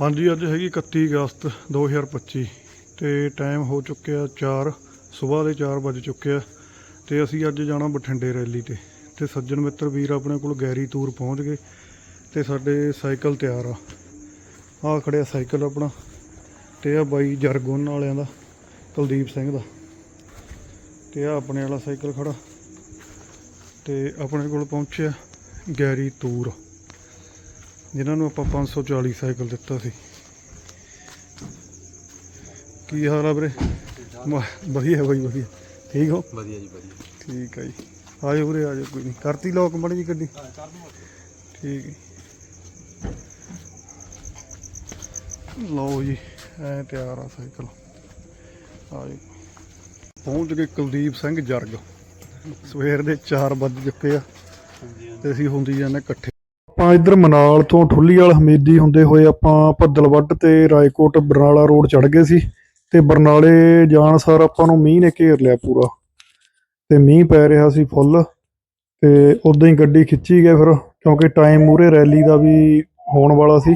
ਹਾਂਜੀ, ਅੱਜ ਹੈਗੀ 31 ਅਗਸਤ 2025 ਤੇ ਟਾਈਮ ਹੋ ਚੁੱਕਿਆ 4 ਸਵੇਰ ਦੇ 4 ਵੱਜ ਚੁੱਕਿਆ ਆ ਤੇ ਅਸੀਂ ਅੱਜ ਜਾਣਾ ਬਠਿੰਡੇ ਰੈਲੀ ਤੇ। ਤੇ ਸੱਜਣ ਮਿੱਤਰ ਵੀਰ ਆਪਣੇ ਕੋਲ ਗੈਰੀ ਤੂਰ ਪਹੁੰਚ ਗਏ ਤੇ ਸਾਡੇ ਸਾਈਕਲ ਤਿਆਰ ਆ। ਆਹ ਖੜਿਆ ਸਾਈਕਲ ਆਪਣਾ ਤੇ ਆ ਬਾਈ ਜਰਗੁਨ ਵਾਲਿਆਂ ਦਾ, ਕੁਲਦੀਪ ਸਿੰਘ ਦਾ। ਤੇ ਆ ਆਪਣੇ ਵਾਲਾ ਸਾਈਕਲ ਖੜਾ ਤੇ ਆਪਣੇ ਕੋਲ ਪਹੁੰਚਿਆ ਗੈਰੀ ਤੂਰ ਜਿਨ੍ਹਾਂ ਨੂੰ ਆਪਾਂ 540 ਸਾਈਕਲ ਦਿੱਤਾ ਸੀ। ਕੀ ਹਾਲ ਆ ਵੀਰੇ? ਵਧੀਆ ਬਾਈ ਵਧੀਆ। ਠੀਕ ਹੋ? ਵਧੀਆ ਜੀ ਵਧੀਆ। ਠੀਕ ਆ ਜੀ। ਆਜੋ ਵੀਰੇ ਆਜੋ ਕੋਈ ਨਹੀਂ। ਕਰਤੀ ਲੋਕ ਮੜੀ ਜੀ ਗੱਡੀ? ਠੀਕ ਹੈ ਲਓ ਜੀ ਐ ਤਿਆਰ ਆ ਸਾਈਕਲ। ਆਜੋ। ਪਹੁੰਚ ਗਏ ਕੁਲਦੀਪ ਸਿੰਘ ਜਰਗ। ਸਵੇਰ ਦੇ 4 ਵੱਜ ਚੁੱਕੇ ਆ। ਤੇ ਅਸੀਂ ਹੁੰਦੀ ਜਾਂਦੇ ਇਕੱਠੇ। ਆਪਾਂ ਇੱਧਰ ਮਨਾਲ ਤੋਂ ਠੁੱਲੀਵਾਲ ਹਮੀਦੀ ਹੁੰਦੇ ਹੋਏ ਆਪਾਂ ਭੱਦਲਵੱਡ ਤੇ ਰਾਏਕੋਟ ਬਰਨਾਲਾ ਰੋਡ ਚੜ ਗਏ ਸੀ ਤੇ ਬਰਨਾਲੇ ਜਾਣ ਸਾਰ ਆਪਾਂ ਨੂੰ ਮੀਂਹ ਨੇ ਘੇਰ ਲਿਆ ਪੂਰਾ। ਤੇ ਮੀਂਹ ਪੈ ਰਿਹਾ ਸੀ ਫੁੱਲ ਤੇ ਉਦਾਂ ਹੀ ਗੱਡੀ ਖਿੱਚੀ ਗਏ ਫਿਰ ਕਿਉਂਕਿ ਟਾਈਮ ਮੂਰੇ ਰੈਲੀ ਦਾ ਵੀ ਹੋਣ ਵਾਲਾ ਸੀ।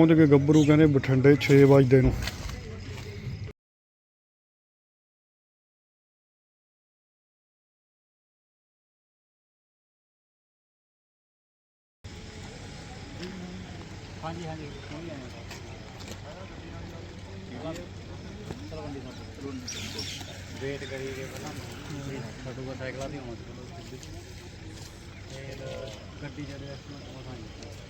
ਪਹੁੰਚ ਕੇ ਗੱਭਰੂ ਕਹਿੰਦੇ ਬਠਿੰਡੇ 6 ਵਜੇ ਨੂੰ। ਹਾਂਜੀ ਹਾਂਜੀ। ਕੋਈ ਆਇਆ ਵੇਟ ਕਰੀਏ ਪਹਿਲਾਂ ਸਾਡੂਗਾ ਸਾਈਕਲਾਂ ਦੀ ਆਉਣ ਗੱਡੀ ਜਿਹੜੇ ਐਸਟੀਮੇਟ ਮਸਾਂ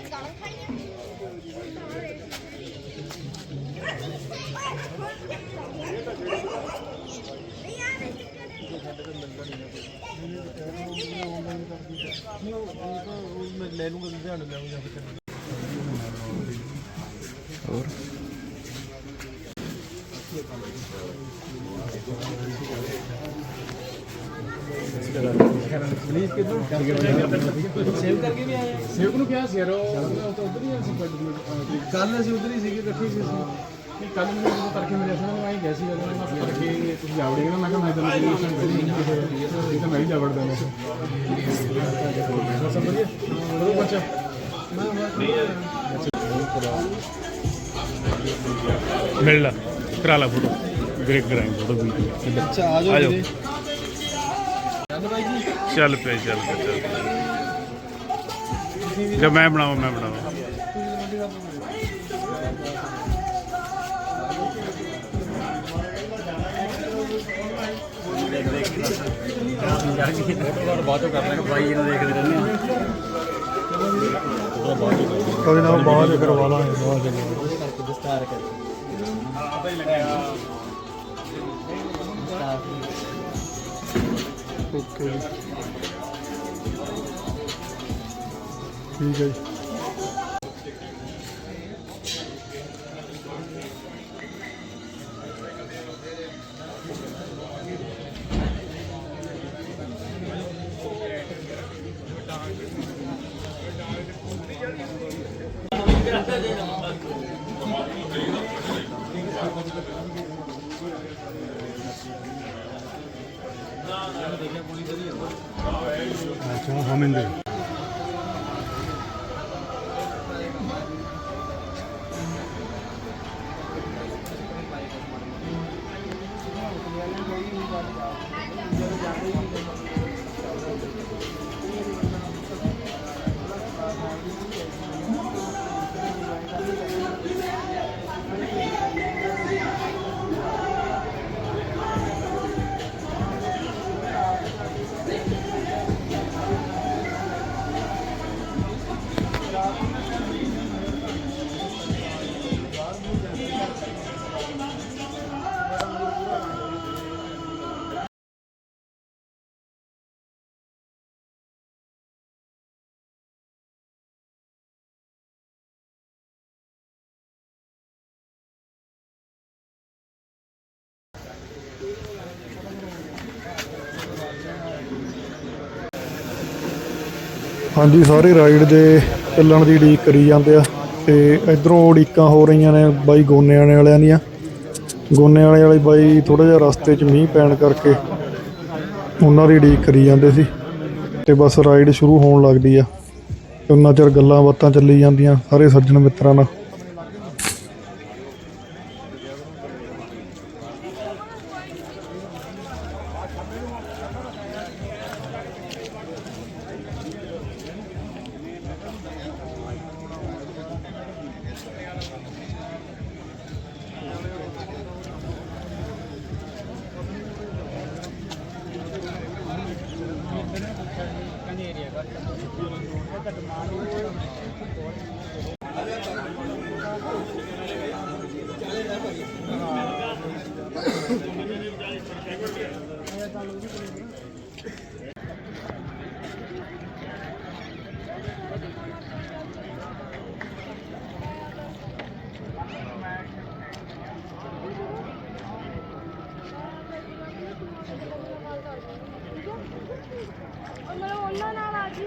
ਹੈਗੀ ਪੰਜ ਗਾਲਾਂ ਖਾਣੀਆਂ ਲੈ ਲੂੰਗਾ ਲੁਧਿਆਣੇ ਲੈ ਆਉਂਗਾ ਸੇਵ ਕਰਕੇ ਵੀ ਆਏ ਸੇਵ ਨੂੰ ਕਿਹਾ ਸੀ ਯਾਰ ਉਹ ਤਾਂ ਉਧਰ ਹੀ ਸੀ ਕੱਲ ਅਸੀਂ ਉਧਰ ਹੀ ਸੀਗੇ। ਇਕੱਠੇ ਸੀ ਅਸੀਂ ਕੱਲ ਮੈਨੂੰ ਜਦੋਂ ਕਰਕੇ ਮਿਲਿਆ ਸੀ ਮੈਂ ਆਈ ਗਿਆ ਸੀ ਜਦੋਂ ਮੈਂ ਕਰਕੇ ਤੁਸੀਂ ਆਵੜੇਗੇ ਨਾ ਮੈਂ ਕਿਹਾ ਮੈਂ ਤੁਹਾਨੂੰ ਸੋਲੂਸ਼ਨ ਪਹਿਲੇ ਨਹੀਂ ਕਿਸੇ ਇਹ ਤਾਂ ਮੈਂ ਹੀ ਜਾਵੜਦਾ ਮੈਂ। ਸਭ ਵਧੀਆ। ਉਹ ਬੱਚਾ? ਮਿਲ ਲਾ ਕਰਾ ਲਾ ਫੋਟੋ। ਗ੍ਰੇਕ ਕਰਾਂਗੇ ਫੋਟੋ ਵੀਡੀਓ ਅੱਛਾ ਆ ਜਾਓ। ਚੱਲ ਜੀ ਚੱਲ ਪਿਆ ਚੱਲ ਪਿਆ। ਜੇ ਮੈਂ ਬਣਾਵਾਂ ਮੈਂ ਬਣਾਵਾਂ। ਬਾਅਦ ਚੋਂ ਕਰ ਲਾਂਗੇ ਬਾਈ ਨੂੰ ਦੇਖਦੇ ਰਹਿੰਦੇ ਆ ਕੋਈ ਨਾ ਬਾਅਦ ਚ ਕਰਵਾ ਲਾਂਗੇ ਬਾਅਦ ਚ। ਕਰਕੇ ਦਸਤਾਰ ਕਰ ਓਕੇ ਜੀ ਠੀਕ ਹੈ ਜੀ ਹਾਂਜੀ, ਸਾਰੇ ਰਾਈਡ ਦੇ ਚੱਲਣ ਦੀ ਉਡੀਕ ਕਰੀ ਜਾਂਦੇ ਆ ਤੇ ਇਧਰੋਂ ਉਡੀਕਾਂ ਹੋ ਰਹੀਆਂ ਨੇ ਬਾਈ ਗੋਨੇ ਗੋਨੇਆਣੇ ਵਾਲਿਆਂ ਦੀਆਂ। ਗੋਨੇਆਣੇ ਵਾਲੇ ਬਾਈ ਥੋੜਾ ਜਿਹਾ ਰਸਤੇ 'ਚ ਮੀਂਹ ਪੈਣ ਕਰਕੇ ਉਹਨਾਂ ਦੀ ਉਡੀਕ ਕਰੀ ਜਾਂਦੇ ਸੀ ਤੇ ਬਸ ਰਾਈਡ ਸ਼ੁਰੂ ਹੋਣ ਲੱਗਦੀ ਆ। ਤੇ ਉਹਨਾਂ ਚਿਰ ਗੱਲਾਂ ਬਾਤਾਂ ਚੱਲੀ ਜਾਂਦੀਆਂ, ਸਾਰੇ ਸੱਜਣ ਮਿੱਤਰਾਂ ਨਾਲ ਮੈਂ ਉਹਨਾਂ ਨਾਲ ਆ ਗਈ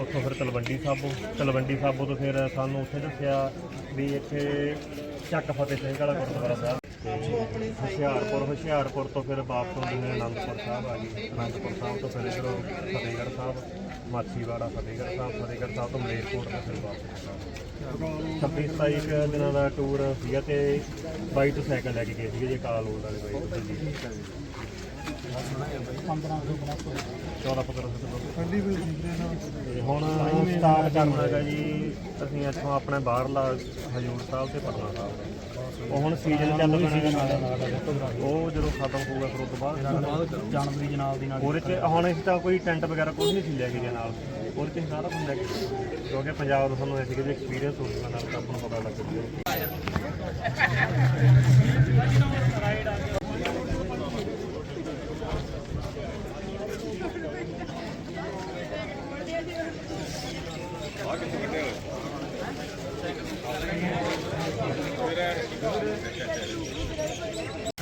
ਉੱਥੋਂ ਫਿਰ ਤਲਵੰਡੀ ਸਾਬੋ ਤਲਵੰਡੀ ਸਾਬੋ ਤੋਂ ਫਿਰ ਸਾਨੂੰ ਉੱਥੇ ਦੱਸਿਆ ਵੀ ਇੱਥੇ ਚੱਕ ਫਤਿਹ ਸਿੰਘ ਵਾਲਾ ਗੁਰਦੁਆਰਾ ਸਾਹਿਬ। ਤੇ ਹੁਸ਼ਿਆਰਪੁਰ ਹੁਸ਼ਿਆਰਪੁਰ ਤੋਂ ਫਿਰ ਵਾਪਸ ਹੁੰਦੇ ਹੋਏ ਅਨੰਦਪੁਰ ਸਾਹਿਬ ਆ ਗਏ। ਅਨੰਦਪੁਰ ਸਾਹਿਬ ਤੋਂ ਫਿਰ ਇੱਧਰੋਂ ਫਤਿਹਗੜ੍ਹ ਸਾਹਿਬ, ਮਾਛੀਵਾੜਾ ਫਤਿਹਗੜ੍ਹ ਸਾਹਿਬ ਫਤਿਹਗੜ੍ਹ ਸਾਹਿਬ ਤੋਂ ਮਲੇਰਕੋਟ ਤੋਂ ਫਿਰ ਵਾਪਸ 26 27 ਦਿਨਾਂ ਦਾ ਟੂਰ ਸੀਗਾ ਤੇ ਬਾਈ ਤੋਂ ਸਾਈਕਲ ਲੈ ਕੇ ਗਏ ਸੀਗੇ ਜੇ, ਕਾਲਾ ਲੋਡ ਵਾਲੇ ਬਾਈ ਤੋਂ। 14 15 ਤੇ ਹੁਣ ਸਟਾਰਟ ਕਰਨਾ ਹੈਗਾ ਜੀ ਅਸੀਂ ਇੱਥੋਂ ਆਪਣੇ ਬਾਹਰਲਾ ਹਜੂਰ ਸਾਹਿਬ ਤੇ ਪਟਨਾ ਸਾਹਿਬ। ਉਹ ਹੁਣ ਸੀਜ਼ਨ ਚੱਲ ਪੈਣਾ ਉਹ ਜਦੋਂ ਖਤਮ ਹੋਊਗਾ ਫਿਰ ਉਸ ਤੋਂ ਬਾਅਦ ਜਨਵਰੀ ਜਨਾਬ ਦੀ ਨਾਲ। ਉਹਦੇ ਚ ਹੁਣ ਅਸੀਂ ਤਾਂ ਕੋਈ ਟੈਂਟ ਵਗੈਰਾ ਕੁਝ ਨਹੀਂ ਸੀ ਲੈ ਕੇ ਗਿਆ ਨਾਲ। ਉਹਦੇ ਚ ਅਸੀਂ ਸਾਰਾ ਕੁਝ ਲੈ ਕੇ ਗਏ। ਕਿਉਂਕਿ ਪੰਜਾਬ ਦਾ ਸਾਨੂੰ ਐਸੀ ਕਿ ਐਕਸਪੀਰੀਅੰਸ ਹੋ ਗਿਆ ਨਾਲ ਤਾਂ ਆਪਾਂ ਨੂੰ ਪਤਾ ਲੱਗ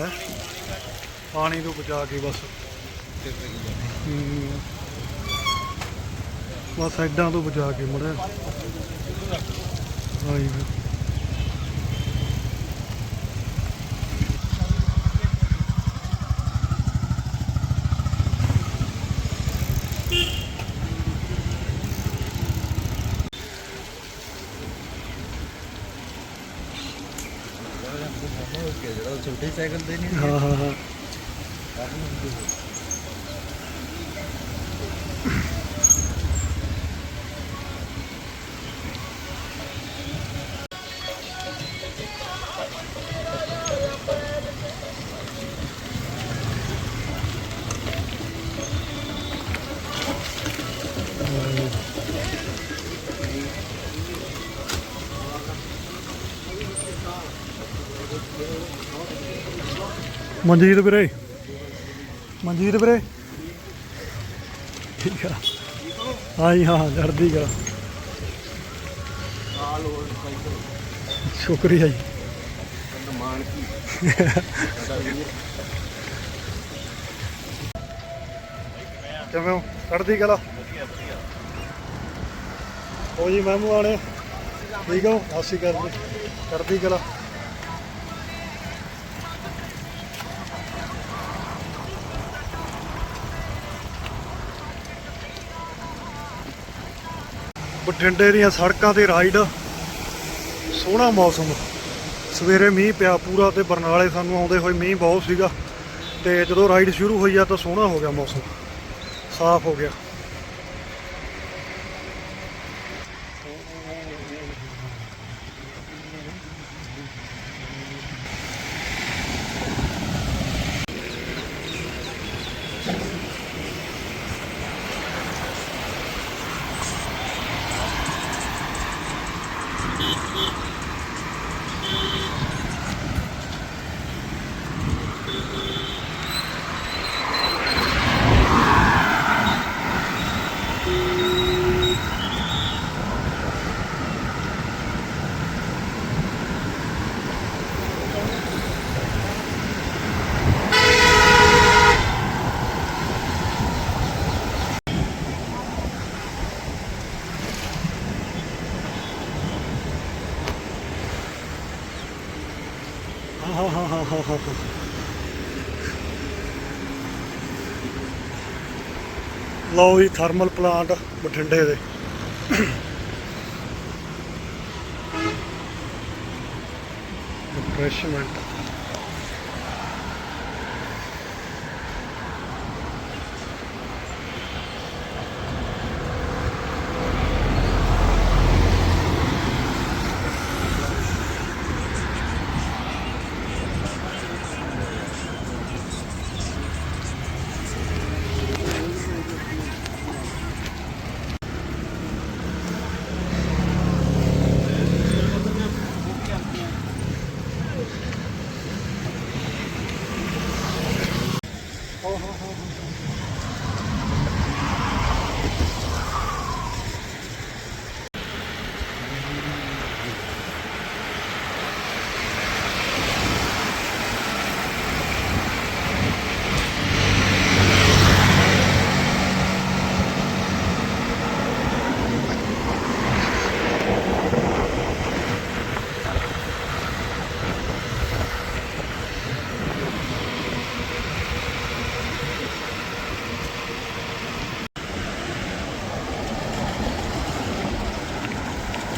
ਜੂਗਾ ਪਾਣੀ ਤੋਂ ਬਚਾ ਕੇ ਬਸ। ਹੂੰ। ਬਸ ਸਾਈਡਾਂ ਤੋਂ ਬਚਾ ਕੇ ਮੜਾ ਹਾਂਜੀ ਛੋਟੇ ਸਾਈਕਲ ਤੇ ਨਹੀਂ ਹਾਂ ਹਾਂ। ਮਨਜੀਤ ਵੀਰੇ। ਮਨਜੀਤ ਵੀਰੇ। ਠੀਕ ਆ। ਹਾਂ ਜੀ ਹਾਂ ਚੜ੍ਹਦੀ ਕਲਾ ਸ਼ੁਕਰੀਆ ਜੀ। ਕਿਵੇਂ ਹੋ? ਚੜ੍ਹਦੀ ਕਲਾ ਹੋ ਜੀ ਮੈਮੂ ਆਣੇ ਠੀਕ ਹੋ? ਸਤਿ ਸ਼੍ਰੀ ਅਕਾਲ ਜੀ। ਚੜ੍ਹਦੀ ਕਲਾ ਬਠਿੰਡੇ ਦੀਆਂ ਸੜਕਾਂ ਤੇ ਰਾਈਡ। ਸੋਹਣਾ ਮੌਸਮ। ਸਵੇਰੇ ਮੀਂਹ ਪਿਆ ਪੂਰਾ ਤੇ ਬਰਨਾਲੇ ਸਾਨੂੰ ਆਉਂਦੇ ਹੋਏ ਮੀਂਹ ਬਹੁਤ ਸੀਗਾ। ਤੇ ਜਦੋਂ ਰਾਈਡ ਸ਼ੁਰੂ ਹੋਈ ਆ ਤਾਂ ਸੋਹਣਾ ਹੋ ਗਿਆ ਮੌਸਮ। ਸਾਫ਼ ਹੋ ਗਿਆ ਹਾਂ ਹਾਂ ਹਾਂ ਹਾਂ ਹਾਂ ਹਾਂ ਲਓ ਜੀ ਥਰਮਲ ਪਲਾਂਟ ਬਠਿੰਡੇ ਦੇ। ਰਿਫਰੈਸ਼ਮੈਂਟ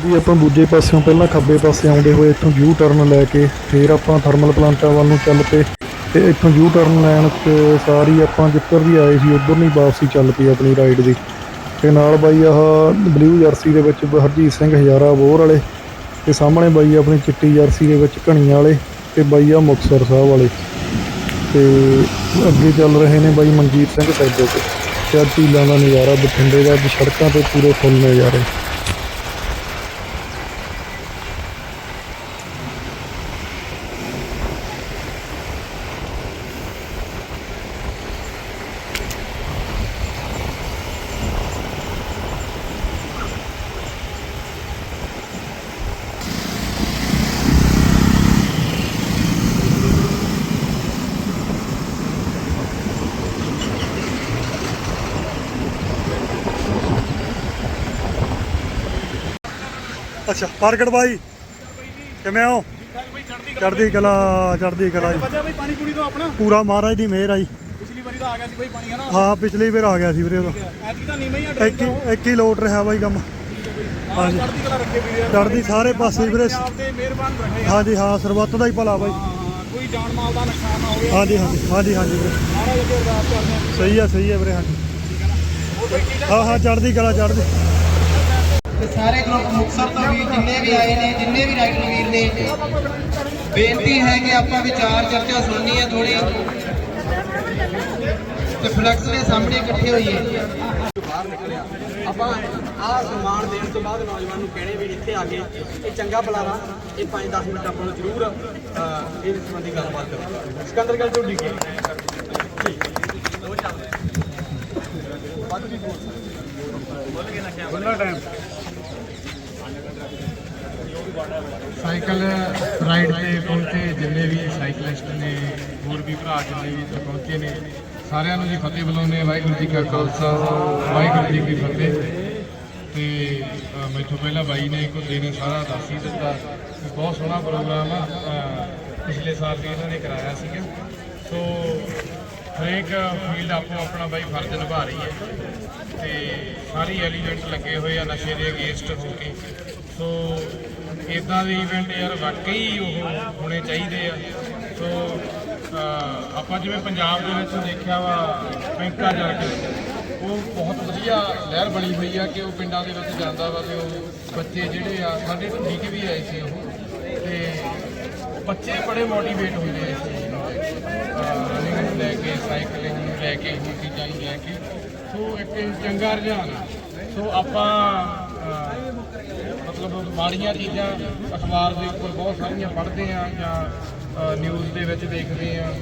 ਵੀ ਆਪਾਂ ਦੂਜੇ ਪਾਸਿਓਂ ਪਹਿਲਾਂ ਖੱਬੇ ਪਾਸੇ ਆਉਂਦੇ ਹੋਏ ਇੱਥੋਂ ਯੂ ਟਰਨ ਲੈ ਕੇ ਫਿਰ ਆਪਾਂ ਥਰਮਲ ਪਲਾਂਟਾਂ ਵੱਲ ਨੂੰ ਚੱਲ ਪਏ ਤੇ ਇੱਥੋਂ ਯੂ ਟਰਨ ਲੈਣ ਤੇ ਸਾਰੀ ਆਪਾਂ ਜਿੱਧਰ ਵੀ ਆਏ ਸੀ ਉਧਰ ਨਹੀਂ ਵਾਪਸੀ ਚੱਲ ਪਈ ਆਪਣੀ ਰਾਈਡ ਦੀ। ਤੇ ਨਾਲ ਬਾਈ ਆਹ ਬਲੂ ਜਰਸੀ ਦੇ ਵਿੱਚ ਹਰਜੀਤ ਸਿੰਘ ਹਜ਼ਾਰਾ ਬੋਰ ਵਾਲੇ ਤੇ ਸਾਹਮਣੇ ਬਾਈ ਆਪਣੀ ਚਿੱਟੀ ਜਰਸੀ ਦੇ ਵਿੱਚ ਘਣੀਆਂ ਵਾਲੇ ਤੇ ਬਾਈ ਆ ਮੁਕਤਸਰ ਸਾਹਿਬ ਵਾਲੇ। ਤੇ ਅੱਗੇ ਚੱਲ ਰਹੇ ਨੇ ਬਾਈ ਮਨਜੀਤ ਸਿੰਘ ਸੈਦੋ ਤੇ। ਤੇ ਝੀਲਾਂ ਦਾ ਨਜ਼ਾਰਾ ਬਠਿੰਡੇ ਦਾ, ਅੱਜ ਸੜਕਾਂ ਤੇ ਪੂਰੇ ਫੁੱਲ ਨਜ਼ਾਰੇ। ਅੱਛਾ ਪ੍ਰਗਟ ਬਾਈ ਕਿਵੇਂ ਹੋ? ਚੜਦੀ ਕਲਾ ਚੜਦੀ ਕਲਾ ਜੀ। ਬਈ ਪਾਣੀ ਪੂਰੀ ਤੋਂ ਆਪਣਾ? ਪੂਰਾ ਮਹਾਰਾਜ ਦੀ ਮਿਹਰ ਆ ਜੀ। ਪਿਛਲੀ ਵਾਰੀ ਤਾਂ ਆ ਗਿਆ ਸੀ ਬਈ ਪਾਣੀ ਹਨਾ? ਹਾਂ ਪਿਛਲੀ ਵਾਰ ਆ ਗਿਆ ਸੀ ਵੀਰੇ ਉਦੋਂ। ਐਤਕੀ ਤਾਂ ਨੀਵੇਂ ਹੀ ਆ ਇੱਕ ਹੀ ਇੱਕ ਹੀ ਲੋਟ ਰਿਹਾ ਬਾਈ ਕੰਮ। ਹਾਂਜੀ। ਚੜ੍ਹਦੀ ਕਲਾ ਰੱਖੇ ਵੀਰੇ ਚੜਦੀ ਸਾਰੇ ਪਾਸੇ ਵੀਰੇ। ਆਪ ਤੇ ਮਿਹਰਬਾਨ ਰਹੇ ਹਾਂਜੀ ਹਾਂ ਸਰਬੱਤ ਦਾ ਹੀ ਭਲਾ ਬਾਈ। ਹਾਂ ਕੋਈ ਜਾਨ ਮਾਲ ਦਾ ਨੁਕਸਾਨ ਨਾ ਹੋਵੇ। ਹਾਂਜੀ ਹਾਂਜੀ ਹਾਂਜੀ ਹਾਂਜੀ ਵੀਰੇ। ਮਹਾਰਾਜ ਅੱਗੇ ਅਰਦਾਸ ਕਰਦੇ ਹਾਂ ਸਹੀ ਆ ਸਹੀ ਆ ਵੀਰੇ ਹਾਂਜੀ। ਹਾਂ ਹਾਂ? ਚੜਦੀ ਕਲਾ ਚੜਦੀ ਤੇ ਸਾਰੇ ਗਰੁੱਪ ਮੁਕਤਸਰ ਤੋਂ ਵੀ ਜਿੰਨੇ ਵੀ ਆਏ ਨੇ ਜਿੰਨੇ ਵੀ ਰਾਈਡਰ ਵੀਰ ਨੇ ਬੇਨਤੀ ਹੈ ਕਿ ਆਪਾਂ ਵਿਚਾਰ ਚਰਚਾ ਸੁਣਨੀ ਹੈ ਥੋੜੀ ਤੇ ਫਲੈਕਸ ਦੇ ਸਾਹਮਣੇ ਇਕੱਠੇ ਹੋਈਏ। ਬਾਹਰ ਨਿਕਲਿਆ ਆਪਾਂ ਆਹ ਸਨਮਾਨ ਦੇਣ ਤੋਂ ਬਾਅਦ ਨੌਜਵਾਨ ਨੂੰ ਕਹਿਣੇ ਵੀ ਇੱਥੇ ਆ ਕੇ ਇਹ ਚੰਗਾ ਬੁਲਾਰਾ ਇਹ 5-10 ਮਿੰਟ ਆਪਾਂ ਨੂੰ ਜ਼ਰੂਰ ਇਹ ਸੰਬੰਧੀ ਗੱਲਬਾਤ ਕਰੋ ਸਿਕੰਦਰ ਗੱਲ ਢੋਡੀ ਕੀ ਸਾਈਕਲ ਰਾਈਡ ਤੇ ਪਹੁੰਚੇ, ਜਿੰਨੇ ਵੀ ਸਾਈਕਲਿਸਟ ਨੇ, ਹੋਰ ਵੀ ਭਰਾ ਜਿੰਨੇ ਵੀ ਇੱਥੇ ਪਹੁੰਚੇ ਨੇ, ਸਾਰਿਆਂ ਨੂੰ ਜੀ ਫਤਿਹ ਬੁਲਾਉਂਦੇ ਹਾਂ। ਵਾਹਿਗੁਰੂ ਜੀ ਕਾ ਖਾਲਸਾ, ਵਾਹਿਗੁਰੂ ਜੀ ਕੀ ਫਤਿਹ। ਤੇ ਮੈਥੋਂ ਪਹਿਲਾਂ ਬਾਈ ਨੇ ਘੁੱਦੇ ਦਿਨ ਸਾਰਾ ਦੱਸ ਹੀ ਦਿੱਤਾ ਬਹੁਤ ਸੋਹਣਾ ਪ੍ਰੋਗਰਾਮ ਆ। ਪਿਛਲੇ ਸਾਲ ਵੀ ਇਹਨਾਂ ਨੇ ਕਰਾਇਆ ਸੀਗਾ। ਸੋ, ਹਰੇਕ ਫੀਲਡ ਆਪੋ ਆਪਣਾ ਬਾਈ ਫਰਜ਼ ਨਿਭਾ ਰਹੀ ਹੈ। ਤੇ ਸਾਰੇ ਐਲੀਮੈਂਟ ਲੱਗੇ ਹੋਏ ਆ ਨਸ਼ੇ ਦੇ ਅਗੇਂਸਟ ਹੋ ਕੇ। ਸੋ ਇਦਾਂ ਦੇ ਇਵੈਂਟ ਯਾਰ ਵਾਕਈ ਉਹ ਹੋਣੇ ਚਾਹੀਦੇ ਆ। ਸੋ ਆਪਾਂ ਜਿਵੇਂ ਪੰਜਾਬ ਦੇ ਵਿੱਚ ਦੇਖਿਆ ਵਾ, ਬੈਂਕਾ ਜਾ ਕੇ, ਉਹ ਬਹੁਤ ਵਧੀਆ ਲਹਿਰ ਬਣੀ ਹੋਈ ਆ ਕਿ ਉਹ ਪਿੰਡਾਂ ਦੇ ਵਿੱਚ ਜਾਂਦਾ ਵਾ ਤੇ ਉਹ ਬੱਚੇ ਜਿਹੜੇ ਆ, ਸਾਡੇ ਠੀਕ ਵੀ ਆਏ ਸੀ ਉਹ। ਤੇ ਬੱਚੇ ਬੜੇ ਮੋਟੀਵੇਟ ਹੁੰਦੇ ਆ ਇਸ ਚੀਜ਼ ਨੂੰ। ਰਨਿੰਗ ਨੂੰ ਲੈ ਕੇ ਸਾਈਕਲਿੰਗ ਨੂੰ ਲੈ ਕੇ ਇਹ ਚੀਜ਼ਾਂ ਹੀ ਲੈ ਕੇ। ਸੋ, ਇੱਕ ਚੰਗਾ ਰੁਝਾਨ ਆ। ਸੋ, ਆਪਾਂ ਮਤਲਬ ਮਾੜੀਆਂ ਚੀਜ਼ਾਂ ਅਖਬਾਰ ਦੇ ਉੱਪਰ ਬਹੁਤ ਸਾਰੀਆਂ ਪੜ੍ਹਦੇ ਆ ਜਾਂ ਨਿਊਜ਼ ਦੇ ਵਿੱਚ ਦੇਖਦੇ ਆ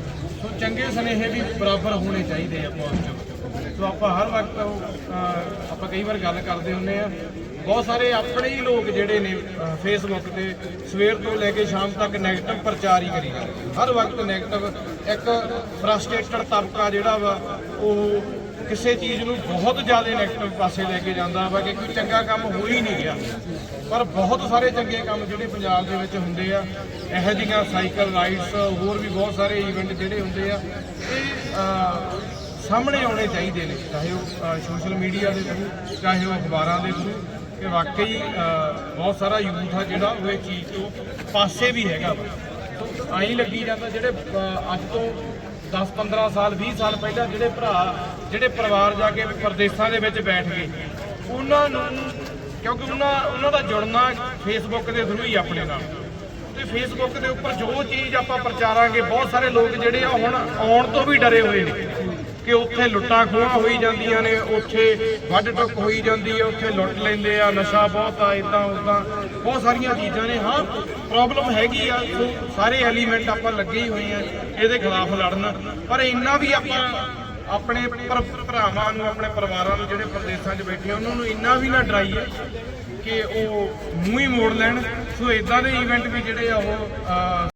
ਸੋ ਚੰਗੇ ਸੁਨੇਹੇ ਵੀ ਬਰਾਬਰ ਹੋਣੇ ਚਾਹੀਦੇ ਆ ਪੋਜ਼ਿਟਿਵ ਸੋ ਆਪਾਂ ਹਰ ਵਕਤ ਆਪਾਂ ਕਈ ਵਾਰ ਗੱਲ ਕਰਦੇ ਹੁੰਨੇ ਆ ਬਹੁਤ ਸਾਰੇ ਆਪਣੇ ਹੀ ਲੋਕ ਜਿਹੜੇ ਨੇ ਫੇਸਬੁੱਕ ਤੇ ਸਵੇਰ ਤੋਂ ਲੈ ਕੇ ਸ਼ਾਮ ਤੱਕ ਨੈਗੇਟਿਵ ਪ੍ਰਚਾਰ ਹੀ ਕਰੀ ਜਾਂਦੇ ਹਰ ਵਕਤ ਨੈਗੇਟਿਵ ਇੱਕ ਫਰਸਟ੍ਰੇਟਡ ਤਬਕਾ ਜਿਹੜਾ ਵਾ, ਉਹ ਕਿਸੇ ਚੀਜ਼ ਨੂੰ ਬਹੁਤ ਜ਼ਿਆਦਾ ਨੈਗੇਟਿਵ ਪਾਸੇ ਲੈ ਕੇ ਜਾਂਦਾ ਵਾ ਕਿ ਕੋਈ ਚੰਗਾ ਕੰਮ ਹੋ ਹੀ ਨਹੀਂ ਗਿਆ। ਪਰ ਬਹੁਤ ਸਾਰੇ ਚੰਗੇ ਕੰਮ ਜਿਹੜੇ ਪੰਜਾਬ ਦੇ ਵਿੱਚ ਹੁੰਦੇ ਆ, ਇਹੋ ਜਿਹੀਆਂ ਸਾਈਕਲ ਰਾਈਡਸ, ਹੋਰ ਵੀ ਬਹੁਤ ਸਾਰੇ ਇਵੈਂਟ ਜਿਹੜੇ ਹੁੰਦੇ ਆ, ਇਹ ਸਾਹਮਣੇ ਆਉਣੇ ਚਾਹੀਦੇ ਨੇ, ਚਾਹੇ ਉਹ ਸੋਸ਼ਲ ਮੀਡੀਆ ਦੇ ਥਰੂ ਚਾਹੇ ਉਹ ਅਖਬਾਰਾਂ ਦੇ ਥਰੂ ਕਿ ਵਾਕਈ ਬਹੁਤ ਸਾਰਾ ਯੂਥ ਆ ਜਿਹੜਾ ਉਹ ਇਹ ਚੀਜ਼ ਤੋਂ ਪਾਸੇ ਵੀ ਹੈਗਾ ਵਾ। ਆਈ ਲੱਗੀ ਜਾਂਦਾ ਜਿਹੜੇ ਅੱਜ ਤੋਂ 10 15 ਸਾਲ 20 ਸਾਲ ਪਹਿਲਾਂ ਜਿਹੜੇ ਭਰਾ, ਜਿਹੜੇ ਪਰਿਵਾਰ ਜਾ ਕੇ ਪਰਦੇਸਾਂ ਦੇ ਵਿੱਚ ਬੈਠ ਗਏ, ਉਹਨਾਂ ਨੂੰ ਕਿਉਂਕਿ ਉਹਨਾਂ ਉਹਨਾਂ ਦਾ ਜੁੜਨਾ ਫੇਸਬੁੱਕ ਦੇ ਥਰੂ ਹੀ ਆਪਣੇ ਨਾਲ। ਤੇ ਫੇਸਬੁੱਕ ਦੇ ਉੱਪਰ ਜੋ ਚੀਜ਼ ਆਪਾਂ ਪ੍ਰਚਾਰਾਂਗੇ, ਬਹੁਤ ਸਾਰੇ ਲੋਕ ਜਿਹੜੇ ਆ ਹੁਣ ਆਉਣ ਤੋਂ ਵੀ ਡਰੇ ਹੋਏ ਨੇ ਕਿ ਉੱਥੇ ਲੁੱਟਾਂ ਖੋਹਾਂ ਹੋਈ ਜਾਂਦੀਆਂ ਨੇ, ਉੱਥੇ ਵੱਢ ਟੁੱਕ ਹੋਈ ਜਾਂਦੀ ਹੈ ਉੱਥੇ ਲੁੱਟ ਲੈਂਦੇ ਆ, ਨਸ਼ਾ ਬਹੁਤ ਆ ਇਦਾਂ ਉਦਾਂ ਬਹੁਤ ਸਾਰੀਆਂ ਚੀਜ਼ਾਂ ਨੇ। ਹਾਂ ਪ੍ਰੋਬਲਮ ਹੈਗੀ ਆ ਸਾਰੇ ਐਲੀਮੈਂਟ ਆਪਾਂ ਲੱਗੇ ਹੀ ਹੋਏ ਆ ਇਹਦੇ ਖਿਲਾਫ ਲੜਨ। ਪਰ ਇੰਨਾ ਵੀ ਆਪਾਂ ਆਪਣੇ ਭਰ- ਭਰਾਵਾਂ ਨੂੰ ਆਪਣੇ ਪਰਿਵਾਰਾਂ ਨੂੰ ਜਿਹੜੇ ਪ੍ਰਦੇਸ਼ਾਂ 'ਚ ਬੈਠੇ ਉਹਨਾਂ ਨੂੰ ਇੰਨਾ ਵੀ ਨਾ ਡਰਾਈਏ ਕਿ ਉਹ ਮੂੰਹ ਹੀ ਮੋੜ ਲੈਣ। ਸੋ ਇਦਾਂ ਦੇ ਇਵੈਂਟ ਵੀ ਜਿਹੜੇ ਆ ਉਹ ਅਹ,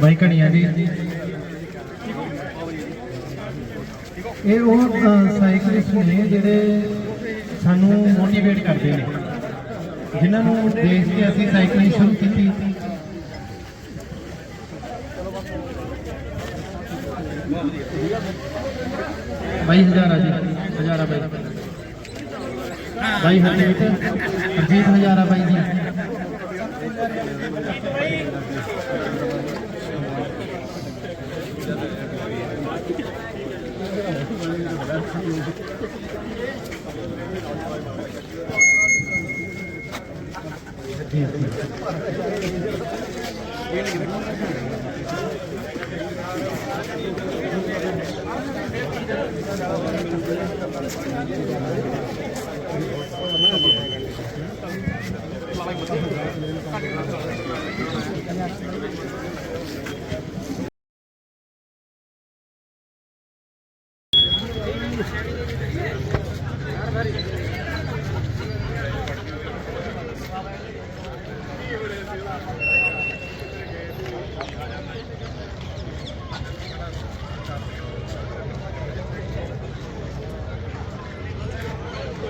ਬਾਈ ਘੜੀਆਂ ਜੀ ਇਹ ਉਹ ਸਾਈਕਲਿਸਟ ਨੇ ਜਿਹੜੇ ਸਾਨੂੰ ਮੋਟੀਵੇਟ ਕਰਦੇ ਨੇ। ਜਿਨ੍ਹਾਂ ਨੂੰ ਦੇਖ ਕੇ ਅਸੀਂ ਸਾਈਕਲਿੰਗ ਸ਼ੁਰੂ ਕੀਤੀ। ਬਾਈ ਹਜ਼ਾਰਾ ਜੀ। ਹਜ਼ਾਰਾ ਬਾਈ। ਬਾਈ ਹਰਜੀਤ। ਹਰਜੀਤ ਹਜ਼ਾਰਾ ਬਾਈ। aqui. aqui.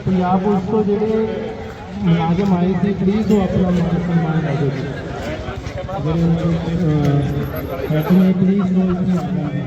ਪੰਜਾਬ ਪੁਲਿਸ ਤੋਂ ਜਿਹੜੇ ਮੁਲਾਜ਼ਮ ਆਏ ਸੀ ਪਲੀਜ਼ ਉਹ ਆਪਣਾ ਮਾਨ ਸਨਮਾਨ ਕਰ ਦਿਓ ਜੀ ਜਿਹੜੇ ਆਪਣੇ ਪਲੀਜ਼ ਨੂੰ ਇੱਥੇ ਆ ਜਾਣ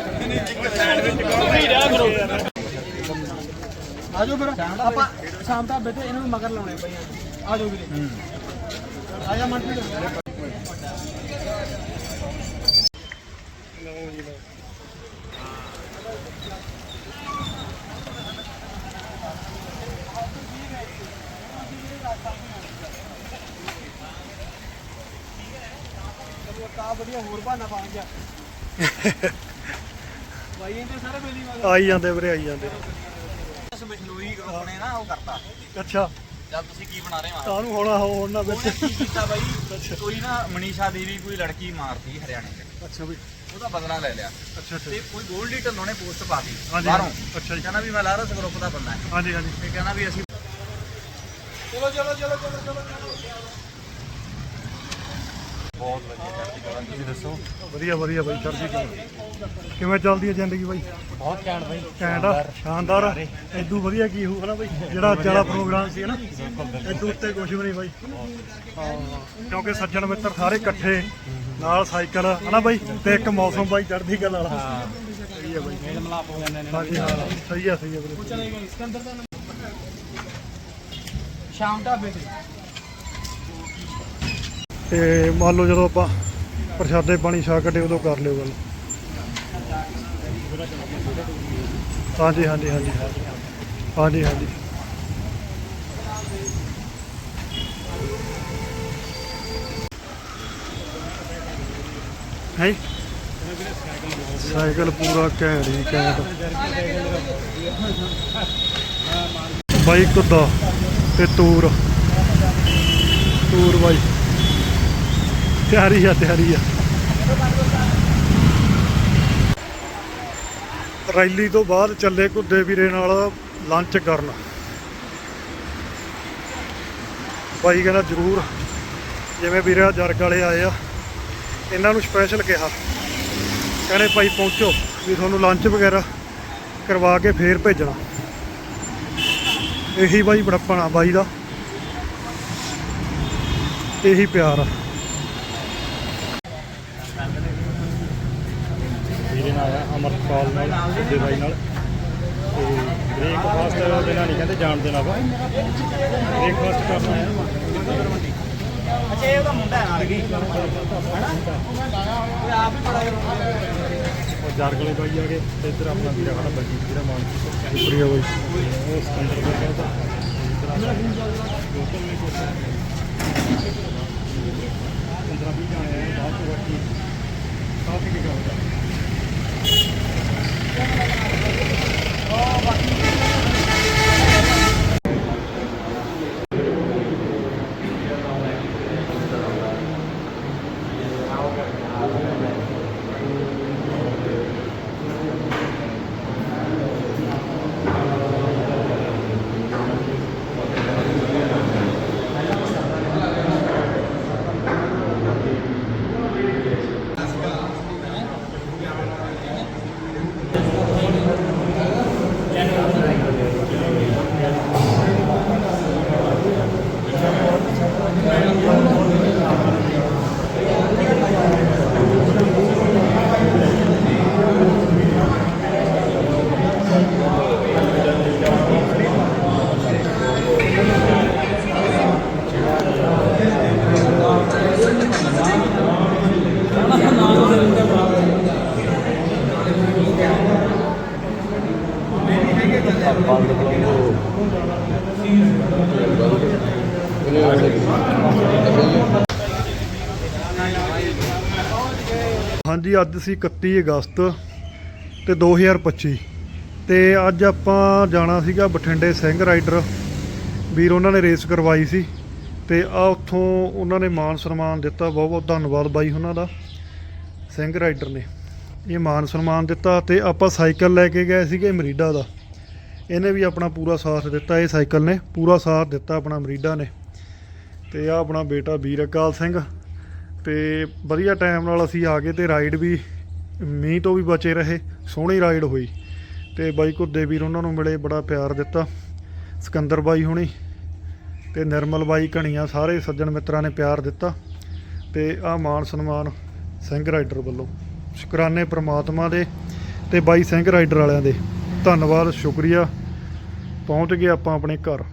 ਆਜੋ ਫਿਰ, ਆਪਾਂ ਸ਼ਾਮ ਢਾਬੇ ਤੇ ਇਹਨਾਂ ਨੂੰ ਮਗਰ ਲਾਉਣੇ ਪਈਆਂ ਆਜੋ। ਵੀਰੇ। ਆਜਾ ਮਨਪ੍ਰੀਤ ਕਾ ਵਧੀਆ ਹੋਰ ਬਹਾਨਾ ਬਣ ਗਿਆ ਬਾਈ ਇਹਦੇ ਸਾਰੇ ਬੇਲੀ ਵਾਲੇ ਆਈ ਜਾਂਦੇ ਵੀਰੇ ਆਈ ਜਾਂਦੇ। ਬਿਸ਼ਨੋਈ ਆਪਣੇ ਨਾ ਉਹ ਕਰਤਾ। ਅੱਛਾ। ਜਦ ਤੁਸੀਂ ਕੀ ਬਣਾ ਰਹੇ ਹੋ? ਕਾਹਨੂੰ ਹੋਣਾ ਹੋ ਉਹਨਾਂ ਵਿੱਚ। ਉਹਨੇ ਕੀ ਕੀਤਾ ਬਾਈ? ਕੋਈ ਨਾ ਮਨੀਸ਼ਾ ਦੇਵੀ ਕੋਈ ਲੜਕੀ ਮਾਰਤੀ ਹਰਿਆਣੇ 'ਚ। ਅੱਛਾ ਬਈ ਉਹਦਾ ਬਦਲਾ ਲੈ ਲਿਆ। ਅੱਛਾ ਅੱਛਾ। ਤੇ ਕੋਈ ਗੋਲਡੀ ਢੱਲੋਂ ਨੇ ਪੋਸਟ ਪਾ ਦਿੱਤੀ। ਬਾਹਰੋਂ। ਅੱਛਾ ਜੀ। ਕਹਿੰਦਾ ਵੀ ਮੈਂ ਲਾਰਸ ਗਰੁੱਪ ਦਾ ਬੰਦਾ ਹੈ। ਹਾਂਜੀ ਹਾਂਜੀ। ਤੇ ਕਹਿੰਦਾ ਵੀ ਅਸੀਂ ਚਲੋ ਚਲੋ ਚਲੋ ਚਲੋ ਚਲੋ। ਬਹੁਤ ਵਧੀਆ ਚੜ੍ਹਦੀ ਕਲਾ। ਤੁਸੀਂ ਦੱਸੋ? ਵਧੀਆ ਵਧੀਆ ਬਾਈ ਚੜ੍ਹਦੀ ਕਲਾ। ਕਿਵੇਂ ਚੱਲਦੀ ਹੈ ਜ਼ਿੰਦਗੀ ਬਾਈ? ਬਹੁਤ ਘੈਂਟ ਬਾਈ। ਘੈਂਟ ਆ? ਸ਼ਾਨਦਾਰ। ਆ। ਏਦੂ ਵਧੀਆ ਕੀ ਹੋਊ ਹਨਾ ਬਾਈ? ਜਿਹੜਾ ਅੱਜ ਵਾਲਾ ਪ੍ਰੋਗਰਾਮ ਸੀ ਹਨਾ? ਏਦੂ ਉੱਤੇ ਕੁਝ ਵੀ ਨਹੀਂ ਬਾਈ। ਹਾਂ ਕਿਉਂਕਿ ਸੱਜਣ ਮਿੱਤਰ ਸਾਰੇ ਇਕੱਠੇ ਨਾਲ ਸਾਈਕਲ ਹਨਾ ਬਾਈ? ਤੇ ਇੱਕ ਮੌਸਮ ਬਾਈ ਚੜ੍ਹਦੀ ਕਲਾ ਵਾਲਾ। ਸਹੀ ਹੈ ਬਾਈ। ਮੇਲ ਮਲਾਪ ਹੋ ਜਾਂਦੇ ਨੇ ਹਾਂਜੀ ਹਾਂ। ਸਹੀ ਆ ਸਹੀ ਆ ਵੀਰੇ। ਸ਼ਾਮ ਢਾਬੇ ਤੇ। ਤੇ ਮੰਨ ਲਓ ਜਦੋਂ ਆਪਾਂ ਪ੍ਰਸ਼ਾਦੇ ਪਾਣੀ ਛਾ ਕੱਢੇ ਉਦੋਂ ਕਰ ਲਿਓ ਗੱਲ। ਹਾਂਜੀ ਹਾਂਜੀ ਹਾਂਜੀ। ਹਾਂਜੀ ਹਾਂਜੀ। ਹੈ? ਸਾਈਕਲ ਪੂਰਾ ਘੈਂਟ ਹੀ ਘੈਂਟ। ਬਾਈਕ ਕੁੱਦਾ ਤੇ ਤੂਰ। ਤੂਰ ਬਾਈ। ਤਿਆਰੀ ਆ ਤਿਆਰੀ ਆ। ਰੈਲੀ ਤੋਂ ਬਾਅਦ ਚੱਲੇ ਕੁੱਦੇ ਵੀਰੇ ਨਾਲ ਲੰਚ ਕਰਨ। ਬਾਈ ਕਹਿੰਦਾ ਜ਼ਰੂਰ, ਜਿਵੇਂ ਵੀਰੇ ਜਰਗ ਵਾਲੇ ਆਏ ਆ, ਇਹਨਾਂ ਨੂੰ ਸਪੈਸ਼ਲ ਕਿਹਾ। ਕਹਿੰਦੇ ਭਾਈ ਪਹੁੰਚੋ, ਵੀ ਤੁਹਾਨੂੰ ਲੰਚ ਵਗੈਰਾ ਕਰਵਾ ਕੇ ਫੇਰ ਭੇਜਣਾ। ਇਹੀ ਬਾਈ ਬੜਪਣ ਬਾਈ ਦਾ। ਇਹੀ ਪਿਆਰ ਆ ਵੀਰੇ ਨਾਲ ਆਇਆ ਅਮਰਪਾਲ ਨਾਲ ਸਿੱਧੇ ਬਾਈ ਨਾਲ। ਤੇ ਬ੍ਰੇਕਫਾਸਟ ਦੇਣਾ ਨਹੀਂ ਕਹਿੰਦੇ ਜਾਣ ਦੇਣਾ ਵਾ। ਬ੍ਰੇਕਫਾਸਟ ਕਰਨਾ ਹੈ ਅੱਛਾ ਇਹ ਉਹਦਾ ਮੁੰਡਾ ਹੈ ਨਾਲ ਕੀ ਹੈਨਾ? ਉਹ ਆਪ ਹੀ ਬੜਾ ਉਹ ਜਾਰਗਲੇ ਬਾਈ ਆ ਗਏ ਤੇ ਇੱਧਰ ਆਪਣਾ ਵੀਰਾ ਖੜਾ ਬੱਜੀ ਵੀਰਾ ਮਾਨ ਸ਼ੁਕਰੀਆ ਬਾਈ ਉਹ ਸਿਕੰਦਰ ਦਾ ਕਹਿੰਦਾ ਜਾਣੇ ਆਏ ਬਾਅਦ ਤੋਂ ਬਾਕੀ ਕਾਫੀ ਕੀ ਗੱਲ ਕਰ ਹਾਂਜੀ, ਅੱਜ ਸੀ 31 ਅਗਸਤ ਤੇ 2025 ਤੇ ਅੱਜ ਆਪਾਂ ਜਾਣਾ ਸੀਗਾ ਬਠਿੰਡੇ ਸਿੰਘ ਰਾਈਡਰ। ਵੀਰ ਉਹਨਾਂ ਨੇ ਰੇਸ ਕਰਵਾਈ ਸੀ ਤੇ ਆ ਉੱਥੋਂ ਉਹਨਾਂ ਨੇ ਮਾਨ ਸਨਮਾਨ ਦਿੱਤਾ। ਬਹੁਤ ਬਹੁਤ ਧੰਨਵਾਦ ਬਾਈ ਉਹਨਾਂ ਦਾ, ਸਿੰਘ ਰਾਈਡਰ ਨੇ। ਇਹ ਮਾਨ ਸਨਮਾਨ ਦਿੱਤਾ ਤੇ ਆਪਾਂ ਸਾਈਕਲ ਲੈ ਕੇ ਗਏ ਸੀਗੇ ਮਰੀਡਾ ਦਾ। ਇਹਨੇ ਵੀ ਆਪਣਾ ਪੂਰਾ ਸਾਥ ਦਿੱਤਾ, ਇਹ ਸਾਈਕਲ ਨੇ। ਪੂਰਾ ਸਾਥ ਦਿੱਤਾ ਆਪਣਾ ਮਰੀਡਾ ਨੇ। ਤੇ ਆ ਆਪਣਾ ਬੇਟਾ ਵੀਰ ਅਕਾਲ ਸਿੰਘ। ਤੇ ਵਧੀਆ ਟਾਈਮ ਨਾਲ ਅਸੀਂ ਆ ਗਏ ਤੇ ਰਾਈਡ ਵੀ, ਮੀਂਹ ਤੋਂ ਵੀ ਬਚੇ ਰਹੇ, ਸੋਹਣੀ ਰਾਈਡ ਹੋਈ। ਤੇ ਬਾਈ ਘੁੱਦੇ ਵੀਰ ਉਹਨਾਂ ਨੂੰ ਮਿਲੇ, ਬੜਾ ਪਿਆਰ ਦਿੱਤਾ। ਸਿਕੰਦਰ ਬਾਈ ਹੁਣੀ ਤੇ ਨਿਰਮਲ ਬਾਈ ਘਣੀਆਂ, ਸਾਰੇ ਸੱਜਣ ਮਿੱਤਰਾਂ ਨੇ ਪਿਆਰ ਦਿੱਤਾ। ਤੇ ਆ ਮਾਨ ਸਨਮਾਨ ਸਿੰਘ ਰਾਈਡਰ ਵੱਲੋਂ। ਸ਼ੁਕਰਾਨੇ ਪ੍ਰਮਾਤਮਾ ਦੇ ਤੇ ਬਾਈ ਸਿੰਘ ਰਾਈਡਰ ਵਾਲਿਆਂ ਦੇ। ਧੰਨਵਾਦ, ਸ਼ੁਕਰੀਆ। ਪਹੁੰਚ ਗਏ ਆਪਾਂ ਆਪਣੇ ਘਰ।